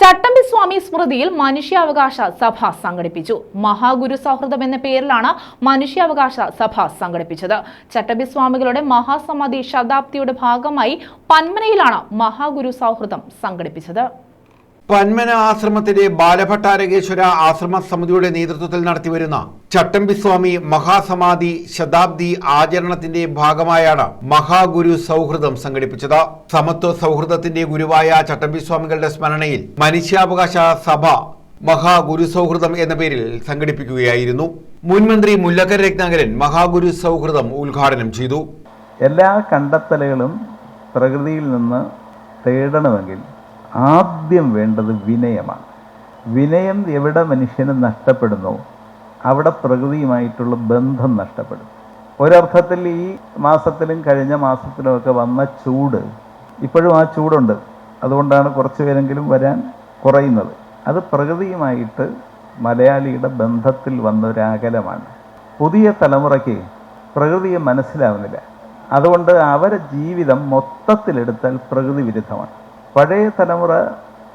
ചട്ടമ്പി സ്വാമി സ്മൃതിയിൽ മനുഷ്യാവകാശ സഭ സംഘടിപ്പിച്ചു. മഹാഗുരു സൗഹൃദം എന്ന പേരിലാണ് മനുഷ്യാവകാശ സഭ സംഘടിപ്പിച്ചത്. ചട്ടമ്പി സ്വാമികളുടെ മഹാസമാധി ശതാബ്ദിയുടെ ഭാഗമായി പന്മനയിലാണ് മഹാഗുരു സൗഹൃദം സംഘടിപ്പിച്ചത്. പന്മന ആശ്രമത്തിലെ ബാലഭട്ടാരകേശ്വര ആശ്രമ സമിതിയുടെ നേതൃത്വത്തിൽ നടത്തിവരുന്ന ചട്ടമ്പിസ്വാമി മഹാസമാധി ശതാബ്ദി ആചരണത്തിന്റെ ഭാഗമായാണ് മഹാഗുരു സൗഹൃദം സംഘടിപ്പിച്ചത്. സമത്വ സൗഹൃദത്തിന്റെ ഗുരുവായ ചട്ടമ്പിസ്വാമികളുടെ സ്മരണയിൽ മനുഷ്യാവകാശ സഭ മഹാഗുരു സൗഹൃദം എന്ന പേരിൽ സംഘടിപ്പിക്കുകയായിരുന്നു. മുൻമന്ത്രി മുല്ലക്കര രത്നാകരൻ മഹാഗുരു സൗഹൃദം ഉദ്ഘാടനം ചെയ്തു. എല്ലാ കണ്ടെത്തലുകളും പ്രകൃതിയിൽ നിന്ന് തേടണമെങ്കിൽ ആദ്യം വേണ്ടത് വിനയമാണ്. വിനയം എവിടെ മനുഷ്യന് നഷ്ടപ്പെടുന്നു അവിടെ പ്രകൃതിയുമായിട്ടുള്ള ബന്ധം നഷ്ടപ്പെടും. ഒരർത്ഥത്തിൽ ഈ മാസത്തിലും കഴിഞ്ഞ മാസത്തിലുമൊക്കെ വന്ന ചൂട് ഇപ്പോഴും ആ ചൂടുണ്ട്. അതുകൊണ്ടാണ് കുറച്ച് പേരെങ്കിലും വരാൻ കുറയുന്നത്. അത് പ്രകൃതിയുമായിട്ട് മലയാളിയുടെ ബന്ധത്തിൽ വന്ന ഒരു അകലമാണ്. പുതിയ തലമുറയ്ക്ക് പ്രകൃതിയെ മനസ്സിലാവുന്നില്ല. അതുകൊണ്ട് അവരെ ജീവിതം മൊത്തത്തിലെടുത്താൽ പ്രകൃതി വിരുദ്ധമാണ്. പഴയ തലമുറ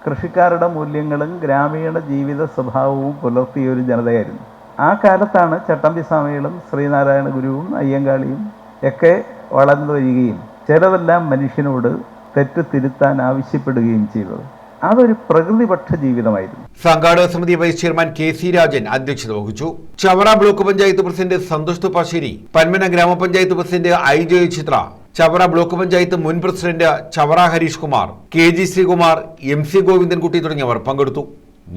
കൃഷിക്കാരുടെ മൂല്യങ്ങളും ഗ്രാമീണ ജീവിത സ്വഭാവവും പുലർത്തിയ ഒരു ജനതയായിരുന്നു. ആ കാലത്താണ് ചട്ടമ്പി സ്വാമികളും ശ്രീനാരായണ ഗുരുവും അയ്യങ്കാളിയും ഒക്കെ വളർന്നു വരികയും ചിലതെല്ലാം മനുഷ്യനോട് തെറ്റ് തിരുത്താൻ ആവശ്യപ്പെടുകയും ചെയ്തത്. അതൊരു പ്രകൃതിപക്ഷ ജീവിതമായിരുന്നു. സംഘാടക സമിതി vice chairman K C Rajan അധ്യക്ഷത വഹിച്ചു. ചവറ ബ്ലോക്ക് പഞ്ചായത്ത് പ്രസിഡന്റ് സന്തോഷ് തുപ്പാശ്ശേരി പന്മന ഗ്രാമപഞ്ചായത്ത് president I Jaya Chitra Chavara block panchayat മുൻ president Chavara Harish Kumar K G Sreekumar M C Govindankutty തുടങ്ങിയവർ പങ്കെടുത്തു.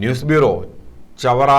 News bureau Chavara.